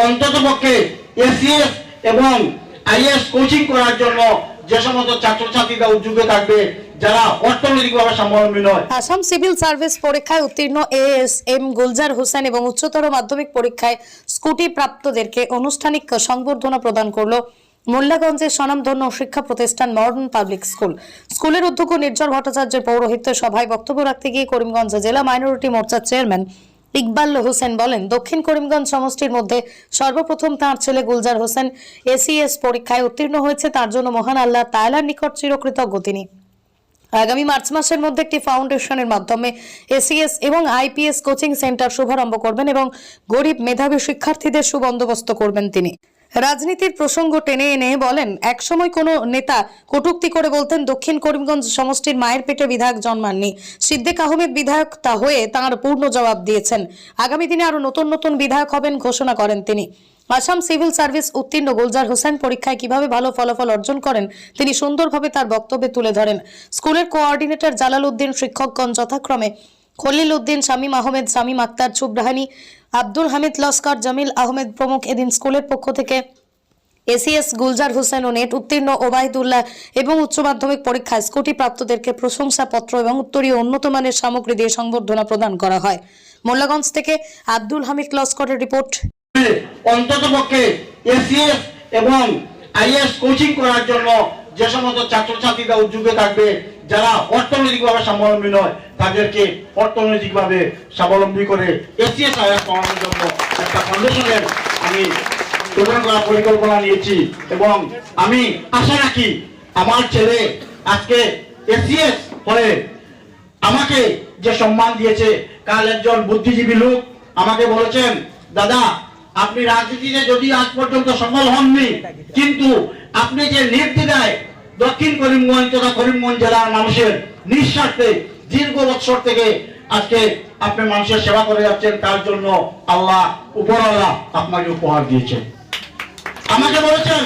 অন্তত পক্ষে এসিএস এবং আইএস কোচিং করার জন্য যে সমস্ত ছাত্রছাত্রীরা উদ্যোগে থাকবে আসাম সিভিল সার্ভিস পরীক্ষায় উত্তীর্ণ গুলজার হোসেন এবং উচ্চতর মাধ্যমিক পরীক্ষায় স্কুটি প্রাপ্তদেরকে আনুষ্ঠানিক সংবর্ধনা প্রদান করল মোল্লাগঞ্জের স্বনামধন্য শিক্ষা প্রতিষ্ঠান মডার্ন পাবলিক স্কুল। স্কুলের অধ্যক্ষ নির্জর ভট্টাচার্যের পৌরোহিত্যে সভায় বক্তব্য রাখতে গিয়ে করিমগঞ্জ জেলা মাইনরিটি মোর্চার চেয়ারম্যান ইকবাল হোসেন বলেন, দক্ষিণ করিমগঞ্জ সমষ্টির মধ্যে সর্বপ্রথম তার ছেলে গুলজার হোসেন এসিএস পরীক্ষায় উত্তীর্ণ হয়েছে। তার জন্য মহান আল্লাহ তায়লার নিকট চিরকৃতজ্ঞ তিনি। আগামী মার্চ মাসের মধ্যে একটি ফাউন্ডেশনের মাধ্যমে এসিএস এবং আইপিএস কোচিং সেন্টার শুভারম্ভ করবেন এবং গরিব মেধাবী শিক্ষার্থীদের সুবন্দোবস্ত করবেন তিনি। রাজনীতির প্রসঙ্গ টেনে এনে বলেন, একসময় কোনো নেতা কটুক্তি করে বলতেন, দক্ষিণ করিমগঞ্জ সমষ্টির মায়ের পেটে বিধায়ক জন্মাননি। সিদ্দিক আহমেদ বিধায়ক তা হয়ে তাঁর পূর্ণ জবাব দিয়েছেন। আগামী দিনে আরও নতুন নতুন বিধায়ক হবেন ঘোষণা করেন তিনি। আসাম সিভিল সার্ভিস উত্তীর্ণ গুলজার হোসেন পরীক্ষায় কীভাবে ভালো ফলাফল অর্জন করেন, তিনি সুন্দরভাবে তার বক্তব্যে তুলে ধরেন। স্কুলের কোঅর্ডিনেটর জালাল উদ্দিন শিক্ষকগণ যথাক্রমে খলিল উদ্দিন শামীম আহমেদ, শামীম আক্তার চুবরাহানি আব্দুল হামিদ, লস্কর, জামিল আহমেদ প্রমুখ এদিন স্কুলের পক্ষ থেকে এসিএস, গুলজার হোসেন ও নেট উত্তীর্ণ ওবায়দুল্লাহ এবং উচ্চ মাধ্যমিক পরীক্ষায় স্কুটি প্রাপ্তদেরকে প্রশংসাপত্র এবং উত্তরীয় উন্নত মানের সামগ্রী দিয়ে সংবর্ধনা প্রদান করা হয়। মোল্লাগঞ্জ থেকে আব্দুল হামিদ লস্করের রিপোর্ট। অন্তত পক্ষে এসিএস এবং আইএস কোচিং করার জন্য যে সমস্ত ছাত্রছাত্রীরা উদ্যোগে থাকবে, যারা অর্থনৈতিকভাবে স্বাবলম্বী নয়, তাদেরকে অর্থনৈতিকভাবে স্বাবলম্বী করে এসিএস আইএস করানোর জন্য একটা ফাউন্ডেশনের আমি গঠন করার পরিকল্পনা নিয়েছি এবং আমি আশা রাখি আমার ছেলে আজকে এসিএস হয়ে আমাকে যে সম্মান দিয়েছে, কাল একজন বুদ্ধিজীবী লোক আমাকে বলেছেন, দাদা, আপনি রাজনীতিতে যদি আজ পর্যন্ত সফল হননি, কিন্তু আপনি যে নির্দ্বিধায় দক্ষিণ করিমগঞ্জ তথা করিমগঞ্জ জেলার মানুষের নিঃস্বার্থে দীর্ঘ বৎসর থেকে আজকে আপনি মানুষের সেবা করে যাচ্ছেন, তার জন্য আল্লাহ উপরওয়ালা আপনাকে উপহার দিয়েছেন। আমাকে বলেছেন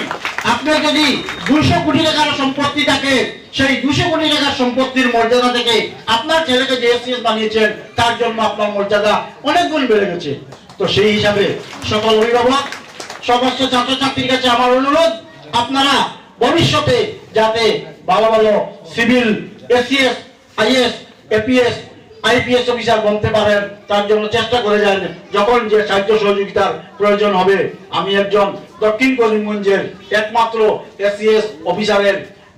আপনার যদি দুশো কোটি টাকার সম্পত্তি থাকে, সেই দুশো কোটি টাকার সম্পত্তির মর্যাদা থেকে আপনার ছেলেকে যে এসিএস বানিয়েছেন, তার জন্য আপনার মর্যাদা অনেক গুণ বেড়ে গেছে। তো সেই হিসাবে সকল অভিভাবক, সমস্ত ছাত্রছাত্রীর কাছে আমার অনুরোধ আপনারা ভবিষ্যতে যাতে ভালো ভালো civil ACS IAS, APS, IPS officer বনতে পারেন, তার জন্য চেষ্টা করে যান যখন যে সাহায্য সহযোগিতার প্রয়োজন হবে। আমি একজন দক্ষিণ করিমগঞ্জের একমাত্র এসিএস অফিসারের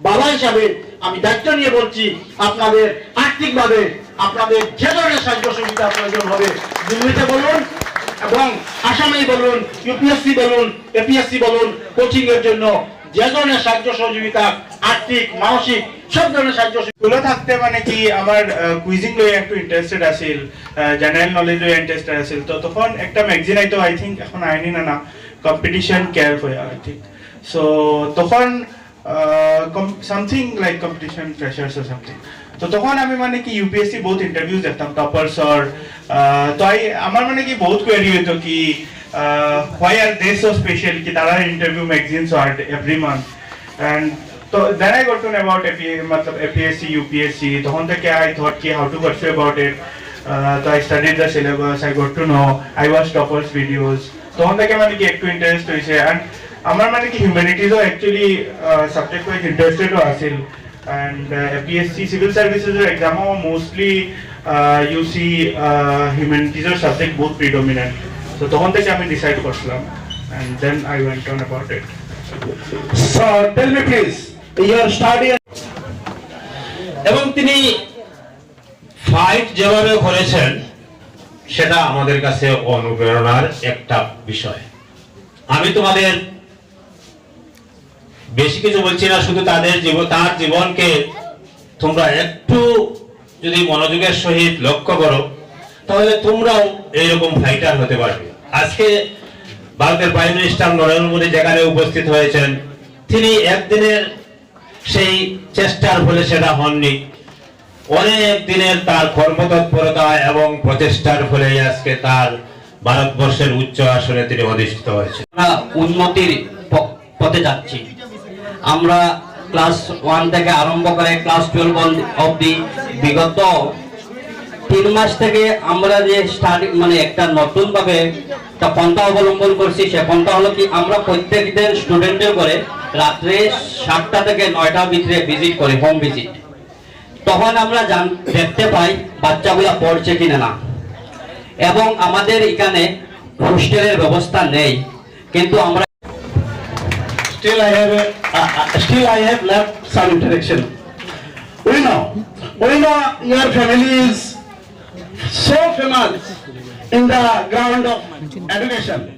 বাবা হিসাবে আমি দায়িত্ব নিয়ে বলছি, আপনাদের আর্থিকভাবে আপনাদের যে ধরনের সাহায্য সহযোগিতার প্রয়োজন হবে, দিল্লিতে বলুন এবং আসামেই বলুন, ইউপিএসসি বলুন, এপিএসসি বলুন কোচিং এর জন্য যে ধরনের সাহায্য সহযোগিতা, আর্থিক, মানসিক, সব ধরনের সাহায্য স্কুলে থাকতে মানে কি আমার কুইজিং লই একটু ইন্টারেস্টেড আছিল জেনারেল নলেজ লই ইন্টারেস্টেড আছিল। তো তখন একটা ম্যাগাজিন আইতো আই থিঙ্ক এখন আইনি না না কম্পিটিশন কেয়ার হয়ে আই থিঙ্ক সো তখন something like competition freshers or something তো তখন আমি মানে কি ইউপিএসসি বহুত ইন্টারভিউ দেখতাম টপার্স অর তো আই আমার মানে কি বহুত কোয়েরি হইতো কি why are they so special কি তারা interview magazines R every month and So then I got to know about APA, matlab APSC, UPSC. তখন থেকে I thought ki how to pursue about it. Uh, so I studied the syllabus. I got to know. I watched toppers videos. তখন থেকে মানে কি একটু interest হয়েছে and আমার মানে কি হিউম্যানিটিজও অ্যাকচুয়ালি সাবজেক্ট ওয়াইজ ইন্টারেস্টেডও আছিল and uh, APSC civil services এক্সামও মোস্টলি ইউ সি হিউম্যানিটিজের সাবজেক্ট বহুত প্রিডমিনেন্ট তো তখন থেকে আমি ডিসাইড করছিলাম and then I went on about it. So tell me please, your study এবং তিনি ফাইট যেভাবে করেছেন সেটা আমাদের কাছে অনুপ্রেরণার একটা বিষয় আমি তোমাদের বেশি কিছু বলছি না, শুধু তাদের জীবন তার জীবনকে তোমরা একটু যদি মনোযোগের সহিত লক্ষ্য করো, তাহলে তোমরাও এইরকম ফাইটার হতে পারবে। আজকে ভারতের প্রাইম মিনিস্টার নরেন্দ্র মোদী যেখানে উপস্থিত হয়েছেন, তিনি একদিনের সেই চেষ্টার ফলে সেটা হননি। অনেক দিনের তার কর্মতৎপরতা এবং প্রচেষ্টার ফলে আজকে তার ভারতবর্ষের উচ্চ আসনে তিনি অধিষ্ঠিত হয়েছে উন্নতির পথে যাচ্ছি। আমরা ক্লাস ওয়ান থেকে আরম্ভ করে ক্লাস টুয়েলভ অবধি বিগত তিন মাস থেকে আমরা যে স্টার্ট মানে একটা নতুন ভাবে একটা পন্থা অবলম্বন করছি, সে পন্থা হলো কি আমরা প্রত্যেক দিন স্টুডেন্টের করে রাত্রে সাতটা থেকে নয়টা ভিতরে ভিজিট করি হোম ভিজিট তখন আমরা জান দেখতে পাই বাচ্চাগুলা পড়ছে কিনা না। এবং আমাদের এখানে হোস্টেলের ব্যবস্থা নেই। কিন্তু আমরা still I have uh, uh, still I have left some interaction. We know, we know your family is so famous in the ground of education.